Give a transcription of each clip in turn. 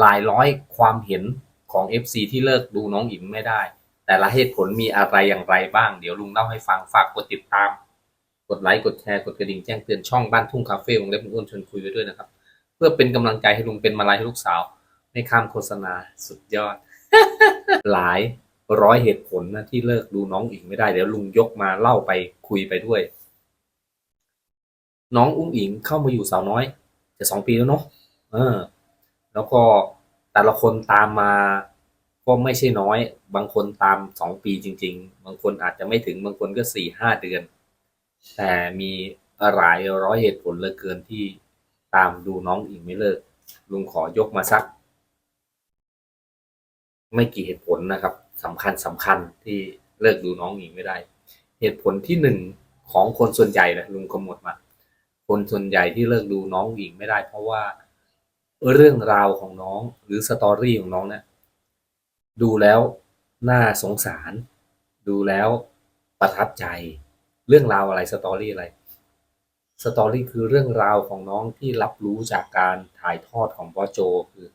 หลายร้อยความเห็นของ FC ที่เลิกดูน้องอิมไม่ได้ แต่ละเหตุผลมีอะไรอย่างไรบ้าง เดี๋ยวลุงเล่าให้ฟังฝากกดติดตาม กดไลค์กดแชร์กดกระดิ่งแจ้งเตือนช่องบ้านทุ่งคาเฟ่วงเล็บอ้วนชวนคุยไว้ด้วยนะครับ เพื่อเป็นกำลังใจให้ลุงเป็นมาลายให้ลูกสาวไม่ข้ามโฆษณาสุดยอด หลายร้อยเหตุผลนะที่เลิกดูน้องอิงไม่ได้เดี๋ยวลุงยกมาเล่าไปคุยไปด้วย น้องอุ้งอิงเข้ามาอยู่สาวน้อย จะสองปีแล้วเนาะเออ แล้วก็แต่ละคนตามมาก็ไม่ใช่น้อย บางคนตามสองปีจริง ๆ บางคนอาจจะไม่ถึงบางคนก็สี่ห้าเดือน แต่มีหลายร้อยเหตุผลเหลือเกินที่ตามดูน้องอิงไม่เลิก ลุงขอยกมาสัก ไม่กี่เหตุผลนะครับสำคัญสำคัญที่เลิกดูน้องอิงไม่ได้ เหตุผลที่หนึ่งของคนส่วนใหญ่นะลุงขมวดมา คนส่วนใหญ่ที่เลิกดูน้องหญิงไม่ได้ เพราะว่า เรื่องราวของน้องหรือสตอรี่ของน้องเนี่ยดูแล้วน่าสงสาร ดูแล้วประทับใจ เรื่องราวอะไรสตอรี่อะไรสตอรี่คือเรื่องราวของน้องที่รับรู้จากการถ่ายทอดของบอโจ คือ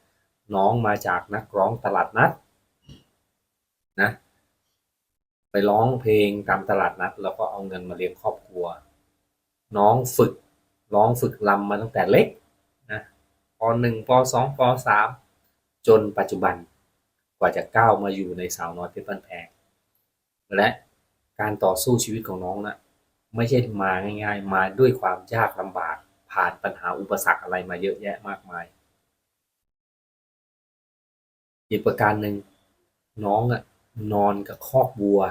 น้องมาจากนักร้องตลาดนัดนะไปร้องเพลงตามตลาดนัด แล้วก็เอาเงินมาเลี้ยงครอบครัว น้องฝึกร้องฝึกลำมาตั้งแต่เล็ก หนึ่งปสองปสามจนปัจจุบันกว่าจะก้าวมาอยู่ในสาวน้อยเพชรบ้านแพงและการต่อสู้ชีวิตของน้องนะ่ะไม่ใช่มาง่าย ๆ มาด้วยความยากลำบาก ผ่านปัญหาอุปสรรคอะไรมาเยอะแยะมากมาย อีกประการหนึ่งน้องอะ่ะนอนกับคอกบัว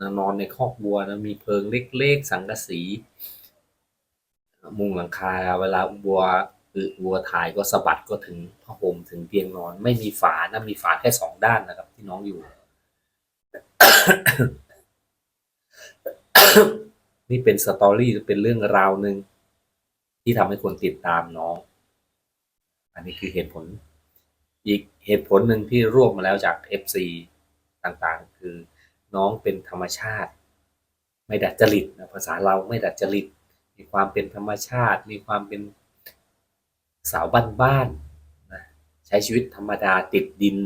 นะนอนในคอกบัวนะมีเพิงเล็กๆสังกะสี มุงหลังคาเวลาบัว อึบัวถ่ายก็สะบัดก็ถึงผ้าห่มถึงเตียงนอน ไม่มีฝานะมีฝาแค่สองด้านนะครับ ที่น้องอยู่ นี่เป็นสตอรี่เป็นเรื่องราวหนึ่งที่ทำให้คนติดตามน้อง อันนี้คือเหตุผล อีกเหตุผลหนึ่งที่รวบมาแล้วจาก FC ต่างๆ คือน้องเป็นธรรมชาติ ไม่ดัดจริตนะภาษาเราไม่ดัดจริต มีความเป็นธรรมชาติ มีความเป็น สาวบ้านๆนะใช้ชีวิตธรรมดาติดดิน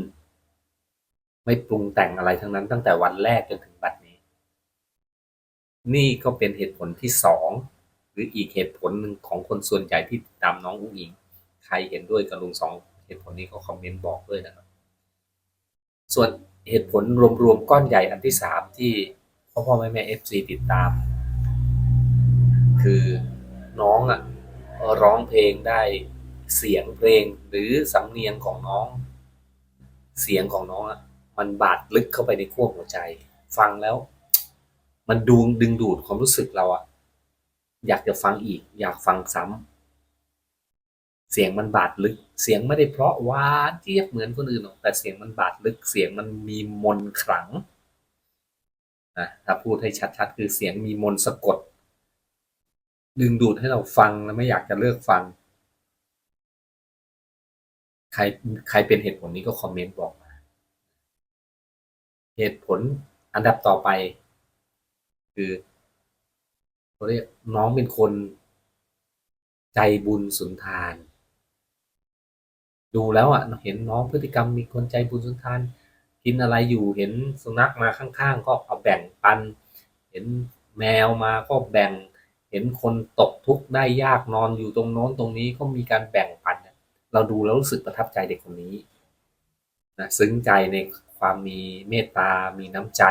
ไม่ปรุงแต่งอะไรทั้งนั้นตั้งแต่วันแรกจนถึงบัดนี้ นี่ก็เป็นเหตุผลที่สองหรืออีกเหตุผลหนึ่งของคนส่วนใหญ่ที่ตามน้องอุ้งอิง ใครเห็นด้วยกับลุงสองเหตุผลนี้ก็คอมเมนต์บอกด้วยนะครับ ส่วนเหตุผลรวมๆก้อนใหญ่อันที่สามที่พ่อพ่อแม่แม่เอฟซีติดตาม คือน้องอะร้องเพลงได้ เสียงเพลงหรือสำเนียงของน้อง เสียงของน้องอะมันบาดลึกเข้าไปในขั้วหัวใจ ฟังแล้ว มันดูดึงดูดความรู้สึกเราอะอยากจะฟังอีก อยากฟังซ้ำเสียงมันบาดลึก เสียงไม่ได้เพราะหวาเจี๊ยบเหมือนคนอื่นหรอกแต่เสียงมันบาดลึก เสียงมันมีมนขลังนะถ้าพูดให้ชัดๆ คือเสียงมีมนสะกด ดึงดูดให้เราฟังแล้วไม่อยากจะเลิกฟัง รใครเป็นเหตุผลนี้ก็คอมเมนต์บอกมา เหตุผลอันดับต่อไป คือเขาเรียกน้องเป็นคนใจบุญสุนทาน ดูแล้วอะเห็นน้องพฤติกรรมมีคนใจบุญสุนทาน กินอะไรอยู่เห็นสุนัขมาข้างๆ ก็เอาแบ่งปัน เห็นแมวมาก็แบ่ง เห็นคนตกทุกข์ได้ยากนอนอยู่ตรงโน้นตรงนี้ก็มีการแบ่งปัน เราดูแล้วรู้สึกประทับใจเด็กคนนี้นะซึ้งใจในความมีเมตตา มีน้ำใจ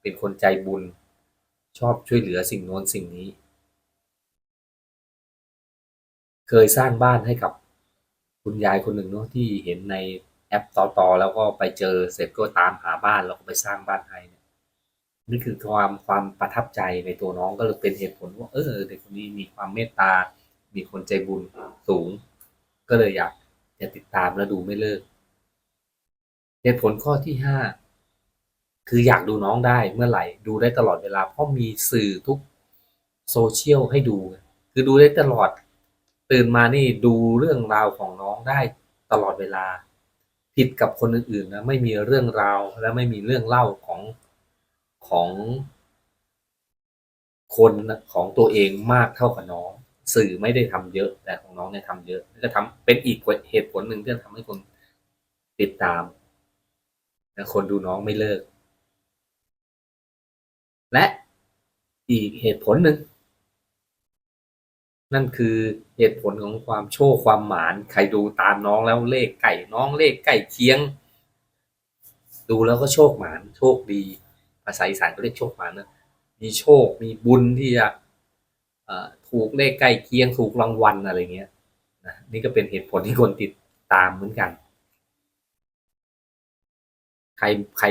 เป็นคนใจบุญ ชอบช่วยเหลือสิ่งโน้นสิ่งนี้ เคยสร้างบ้านให้กับคุณยายคนหนึ่งเนาะที่เห็นในแอปต่อต่อแล้วก็ไปเจอเสร็จก็ตามหาบ้านแล้วก็ไปสร้างบ้านให้เนี่ยนี่คือความความประทับใจในตัวน้องก็เลยเป็นเหตุผลว่าเออเด็กคนนี้มีความเมตตา มีคนใจบุญสูง ก็เลยอยากจะติดตามและดูไม่เลิกเหตุผลข้อที่ห้าคืออยากดูน้องได้เมื่อไหร่ ดูได้ตลอดเวลา เพราะมีสื่อทุกโซเชียลให้ดู คือดูได้ตลอด ตื่นมานี่ดูเรื่องราวของน้องได้ตลอดเวลา ผิดกับคนอื่นๆนะไม่มีเรื่องราวและไม่มีเรื่องเล่าของของคนของตัวเองมากเท่ากับน้อง สื่อไม่ได้ทำเยอะ แต่ของน้องเนี่ยทำเยอะก็ทำเป็นอีกเหตุผลหนึ่งที่ทำให้คนติดตามและคนดูน้องไม่เลิก และอีกเหตุผลหนึ่งนั่นคือเหตุผลของความโชคความหมาน ใครดูตามน้องแล้วเลขไก่น้องเลขไก่เคียง ดูแล้วก็โชคหมาน โชคดี ภาษาอีสานก็เรียกโชคหมานนะมีโชคมีบุญที่จะ ถูกเลขใกล้เคียงถูกรางวัลอะไรเงี้ยนะนี่ก็เป็นเหตุผลที่คนติดตามเหมือนกัน ใครใคร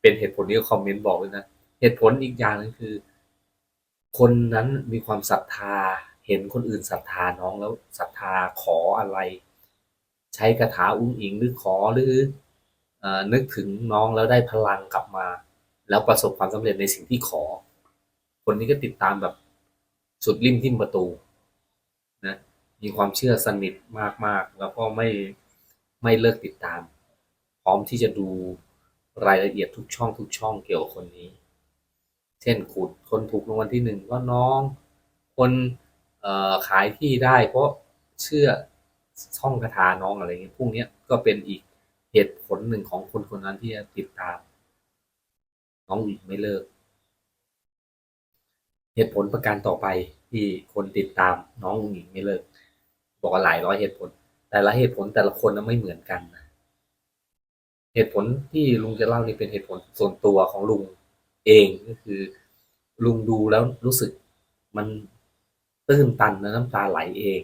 เป็นเหตุผลนี้ก็คอมเมนต์บอกเลยนะเหตุผลอีกอย่างหนึงคือ คนนั้นมีความศรัทธาเห็นคนอื่นศรัทธาน้องแล้วศรัทธาขออะไร ใช้คาถาอุ้งอิงหรือขอหรือเอ่อนึกถึงน้องแล้วได้พลังกลับมา แล้วประสบความสำเร็จในสิ่งที่ขอ คนนี้ก็ติดตามแบบ สุดริมทิ่มประตูนะมีความเชื่อสนิทมากๆ แล้วก็ไม่ไม่เลิกติดตาม พร้อมที่จะดูรายละเอียดทุกช่องทุกช่องเกี่ยวกับคนนี้ เช่นขุดคนถูกรางวัลที่หนึ่งว่าน้อง คนขายที่ได้เพราะเชื่อช่องคาถาน้องอะไรเงี้ยพวกนี้ก็เป็นอีกเหตุผลหนึ่งของคนคนนั้นที่จะติดตาม น้องอีกไม่เลิก เหตุผลประการต่อไปที่คนติดตามน้องอุ๋งอิงไม่เลิก บอกว่าหลายร้อยเหตุผล แต่ละเหตุผลแต่ละคนน่ะไม่เหมือนกันนะเหตุผลที่ลุงจะเล่านี่เป็นเหตุผลส่วนตัวของลุงเองก็คือ ลุงดูแล้วรู้สึกมันตื้นตันและน้ำตาไหลเอง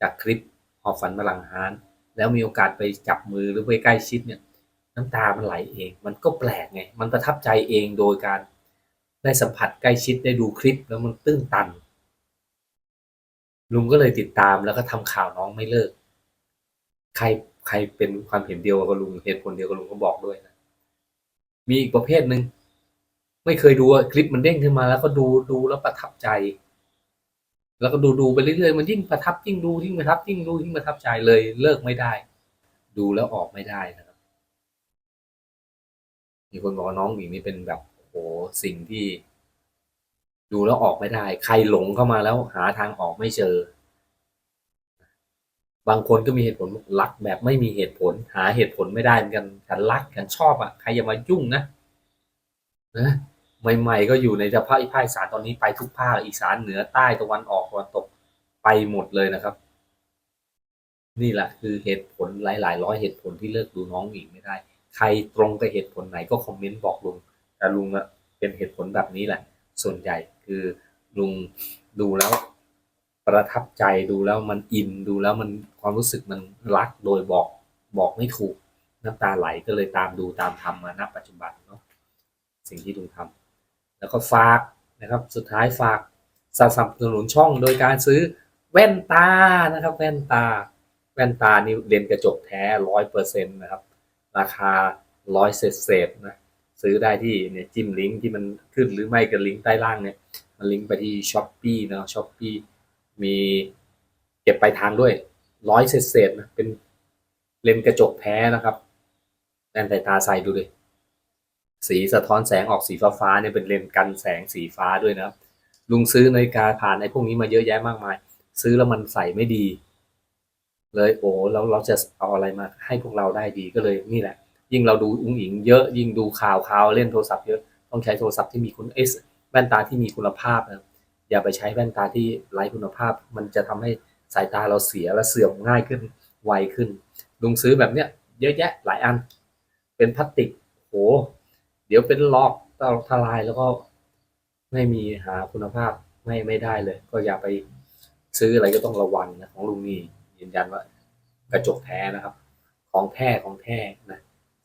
จากคลิปหอบฝันมาลังฮานแล้วมีโอกาสไปจับมือหรือไปใกล้ชิดเนี่ย น้ำตามันไหลเอง มันก็แปลกไง มันประทับใจเองโดยการ ได้สัมผัสใกล้ชิดได้ดูคลิปแล้วมันตื้นตัน ลุงก็เลยติดตามแล้วก็ทำข่าวน้องไม่เลิก ใครใครเป็นความเห็นเดียวกับลุงเหตุผลเดียวกับลุงก็บอกด้วยนะมีอีกประเภทหนึ่งไม่เคยดูคลิปมันเด้งขึ้นมา แล้วก็ดูดูแล้วประทับใจ แล้วก็ดูดูไปเรื่อยๆมันยิ่งประทับยิ่งดูยิ่งประทับยิ่งดูยิ่งประทับใจเลยเลิกไม่ได้ ดูแล้วออกไม่ได้นะครับมีคนบอกว่าน้องหมีนี่เป็นแบบ สิ่งที่ ดูแล้วออกไม่ได้ ใครหลงเข้ามาแล้วหาทางออกไม่เจอ บางคนก็มีเหตุผลรักแบบไม่มีเหตุผล หาเหตุผลไม่ได้เหมือนกันฉันรักฉันชอบอะใครอย่ามายุ่งนะนะใหม่ ๆ ก็อยู่ในสภาคภาคอีสานตอนนี้ไปทุกภาคอีสานเหนือใต้ตะวันออกตะวันตกไปหมดเลยนะครับ นี่แหละคือเหตุผลหลายๆร้อยเหตุผลที่เลิกดูน้องหญิงไม่ได้ ใครตรงกับเหตุผลไหนก็คอมเมนต์บอกลุง แต่ลุงเป็นเหตุผลแบบนี้แหละ ส่วนใหญ่คือลุงดูแล้วประทับใจดูแล้วมันอินดูแล้วมันความรู้สึกมันรักโดยบอกบอกไม่ถูกน้ำตาไหลก็เลยตามดูตามทำมาณปัจจุบันเนาะสิ่งที่ลุงทำแล้วก็ฝากนะครับสุดท้ายฝากสนับสนุนช่องโดยการซื้อแว่นตานะครับ แว่นตา แว่นตานี่เลนกระจกแท้ร้อยเปอร์เซ็นต์นะครับ ราคาร้อยเศษเศษๆนะ ซื้อได้ที่เนี่ยจิ้มลิงก์ที่มันขึ้นหรือไม่ก็ลิงก์ใต้ล่างเนี่ยมันลิงก์ไปที่ช้อปปี้นะช้อปปี้มีเก็บปลายทางด้วยร้อยเศษเศษๆนะเป็นเลนกระจกแท้นะครับแว่นสายตาใส่ดูเลย สีสะท้อนแสงออกสีฟ้าฟ้าๆเนี่ยเป็นเลนกันแสงสีฟ้าด้วยนะครับ ลุงซื้อนาฬิกาผ่านไอ้พวกนี้มาเยอะแยะมากมาย ซื้อแล้วมันใส่ไม่ดี เลยโอ้แล้วเราจะเอาอะไรมาให้พวกเราได้ดีก็เลยนี่แหละ ยิ่งเราดูอุ้งอิงเยอะ ยิ่งดูข่าวข่าวเล่นโทรศัพท์เยอะต้องใช้โทรศัพท์ที่มีคุณเอสแว่นตาที่มีคุณภาพนะอย่าไปใช้แว่นตาที่ไร้คุณภาพ มันจะทำให้สายตาเราเสียและเสื่อมง่ายขึ้นไวขึ้น ลุงซื้อแบบเนี้ยเยอะแยะหลายอัน เป็นพลาสติกโหเดี๋ยวเป็นลอกทลายแล้วก็ไม่มีหาคุณภาพไม่ไม่ได้เลย ก็อย่าไปซื้ออะไรก็ต้องระวังนะของลุงนี่ยืนยันว่ากระจกแท้นะครับ ของแท้ของแท้นะ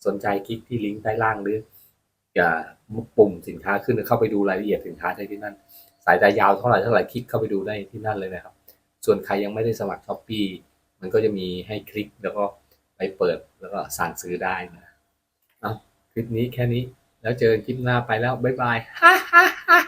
สนใจคลิกที่ลิงก์ใต้ล่างหรืออย่าปุ่มสินค้าขึ้นเข้าไปดูรายละเอียดสินค้าได้ที่นั่น สายตายาวเท่าไหร่เท่าไหร่คลิกเข้าไปดูได้ที่นั่นเลยนะครับ ส่วนใครยังไม่ได้สมัครช้อปปีมันก็จะมีให้คลิกแล้วก็ไปเปิดแล้วก็สั่งซื้อได้นะเอาคลิปนี้แค่นี้แล้วเจอคลิปหน้าไปแล้วบ๊ายบายฮ่าฮ่าฮ่า